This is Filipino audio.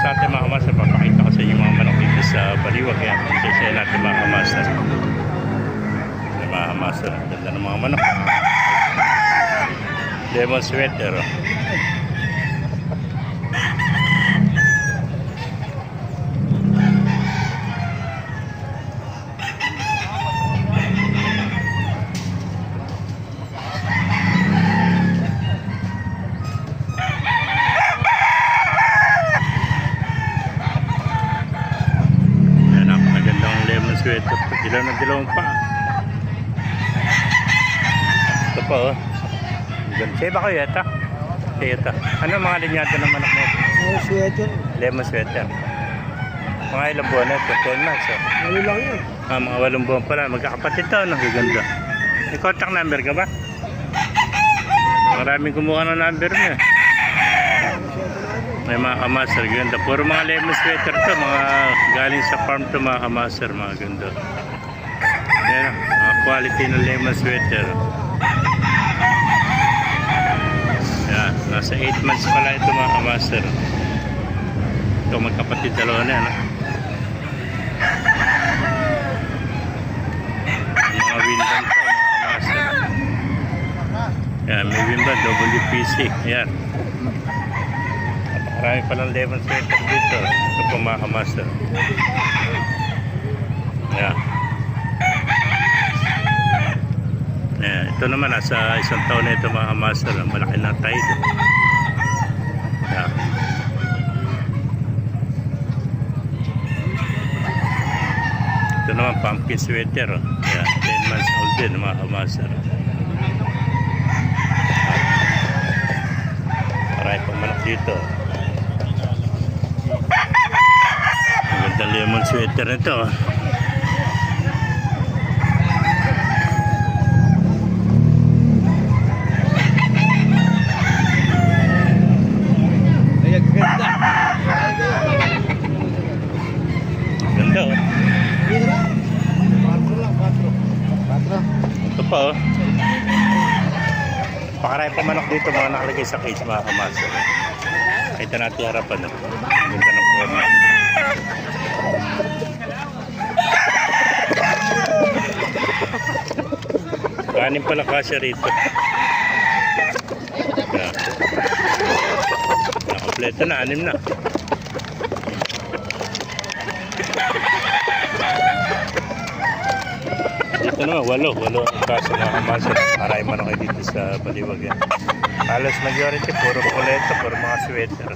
sa ating mga kamaster. Papakita ko sa inyo mga manok dito sa Baliwag. Yan. Kasi natin mga kamaster. Yan, mga kamaster. Ang Ganda ng mga manok. Lemon sweater. Oh. Lemon sweater. Dilaw na dilaw pa. Ito pa oh. Siya ba kayo ito? Ano mga linyado ng manok mo? Oh, sweater. Lemon sweater. Mga ilang buwan na ito? 10 months oh. Ano lang yun? Ah, mga walong buwan pala. Magkakapatid to, no? Gaganda. May contact number ka ba? Maraming kumuha ng number niya. May mga kamaster, ganda. Puro mga lemon sweater to, mga galing sa farm to mga kamaster, mga ganda. Yan, mga quality ng lemon sweater. Yan, nasa 8 months pala ito mga kamaster. Ito magkapatid dalawa na yan. ah. Yung mga windan to, mga kamaster. Yan, may windan, WPC. Yan. Napakarami palang lemon sweater dito. Ito po mga kamaster. Yan. Yan. Ito naman, nasa isang taon na ito mga kamaster. Malaki na tide. Yan. Ito naman, pumpkin sweater. oh. Yan, 10 months old din mga kamaster. Marami pang manok dito ganda lemon sweater nito. ah. Ay, ang ganda. Oh. Ito pa oh. Pakarami pa manok dito mga nakalagay sa cage mga kamasa. Kita natin harapan. Oh. Ang Ganda ng forma. Kanin pala kasya rito. Nakompleto na, anim na. Dito naman, walo. Walo ang kaso mga kamasok. Marami man ako dito sa Baliwag yan. Halos majority, puro kuleto, puro mga sweater.